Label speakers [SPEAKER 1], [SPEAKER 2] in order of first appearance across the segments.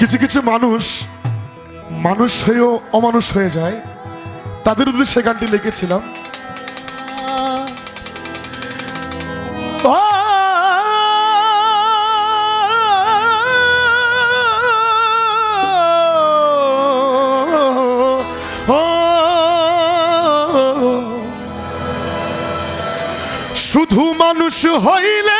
[SPEAKER 1] কিছু কিছু মানুষ মানুষ হয়েও অমানুষ হয়ে যায়। তাদের উদ্দেশ্যে গানটি লিখেছিলাম। শুধু মানুষ হইলে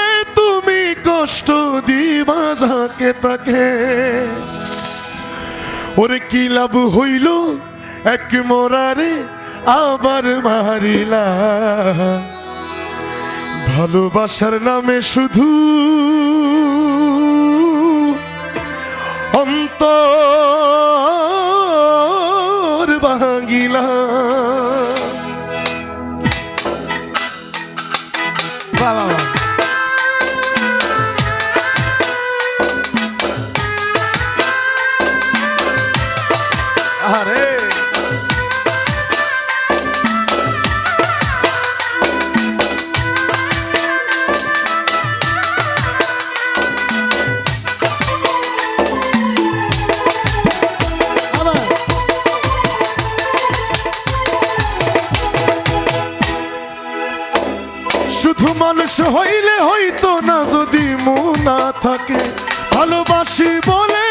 [SPEAKER 1] কষ্ট দিবা যাকে তাকে। ওরে কি লাভ হইল? এক মরারে আবার মারিলা। ভালোবাসার নামে শুধু অন্তর ভাঙিলা। বাহ শুধু মানুষ হইলে হইতো না যদি মন না থাকে ভালোবাসি বলে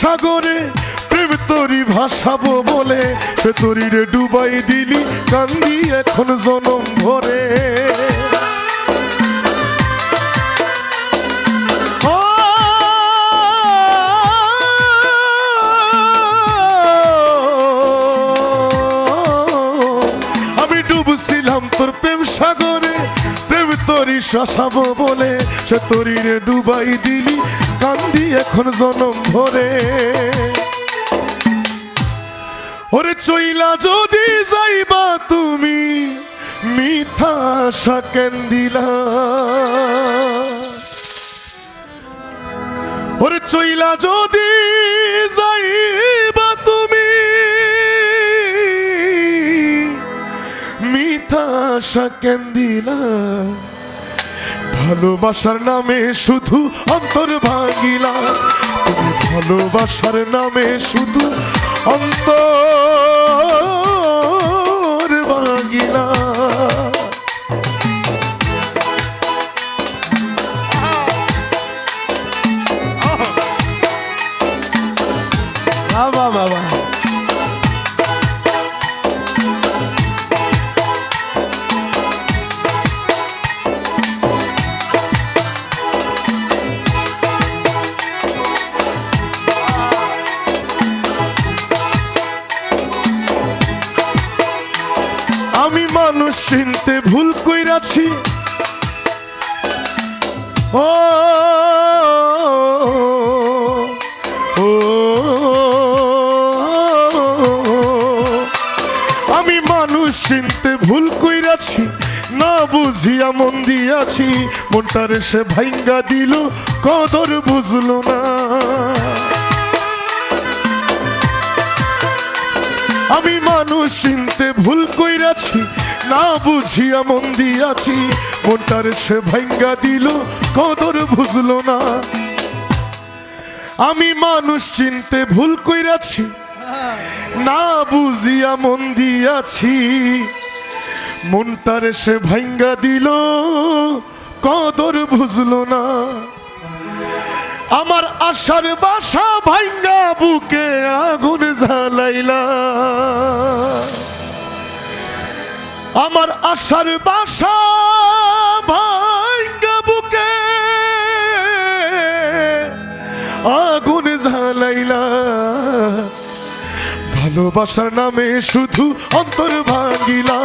[SPEAKER 1] সাগরে প্রেম তোরই ভাসাবো বলে, সে তোরই রে ডুবাই দিলি, কান্দি এখন জনম ভরে। আমি ডুবছিলাম তোর প্রেম সাগরে, প্রেম তোরই শাসাবো বলে, সে তোরই রে ডুবাই দিলি কান্দি এখন জনম ভরে। ওরে চইলা যদি যাইবা তুমি মিথা আশা কেন দিলা ওরে চইলা যদি যাইবা তুমি মিথা আশা কেন দিলা ভালোবাসার নামে শুধু অন্তর ভাঙিলা। তুমি ভালোবাসার নামে শুধু অন্তর আমি মানুষ চিনতে ভুল কইরাছি। ও আমি মানুষ চিনতে ভুল কইরাছি, না বুঝিয়া মন দিয়াছি, মনটারে সে ভাইঙ্গা দিল, কদর বুঝলো না। আমি মানুষ চিনতে ভুল কইরাছি, না বুঝিয়া মন দিয়াছি, মনটার সে ভাঙ্গা দিল, কদর বুঝলো না। আমি মানুষ চিনতে ভুল কইরাছি, না বুঝিয়া মন দিয়াছি, মনটার সে ভাঙ্গা দিল, কদর বুঝলো না। আমার আশার বাসা ভাঙ্গা বুকে আগুন জ্বালাইলা। আমার আশার বাসা ভাঙ্গা বুকে। আগুন জ্বালাইলা। ভালোবাসার নামে শুধু অন্তর ভাঙ্গিলা।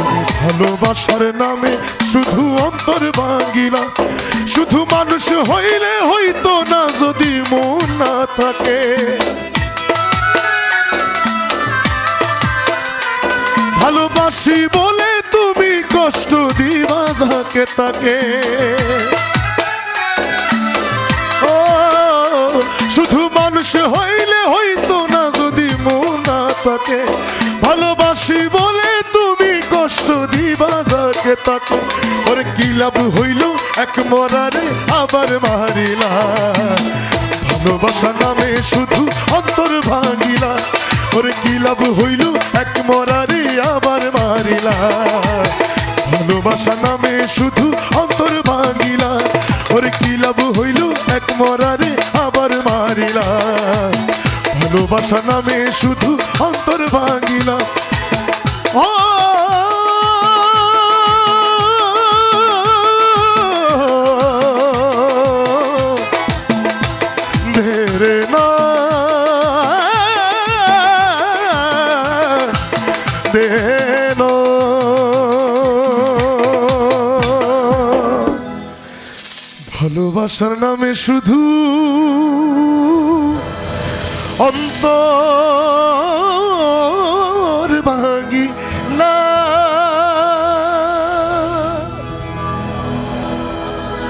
[SPEAKER 1] তুমি ভালোবাসার নামে শুধু অন্তর ভাঙ্গিলা। শুধু মানুষ হইলে হইতো না যদি মন না থাকে। ভালোবাসি বলে তুমি কষ্ট দিবা যাকে তাকে। ও, শুধু মানুষ হইলে হইতো না যদি মন থাকে ভালোবাসি বলে তুমি কষ্ট দিবা যাকে তাকে। ওরে কি লাভ হইল এক মরারে আবার মারিলা। ভালোবাসা নামে শুধু অন্তর ভাঙিলা। ওরে কি লাভ হইল? এক মরারে আবার মারিলা। ভালোবাসা নামে শুধু অন্তর ভাঙিলা। ওরে কি লাভ হইল? এক মরারে আবার মারিলা। ভালোবাসা নামে শুধু অন্তর ভাঙিলা। ও ভালোবাসার নামে শুধু অন্তর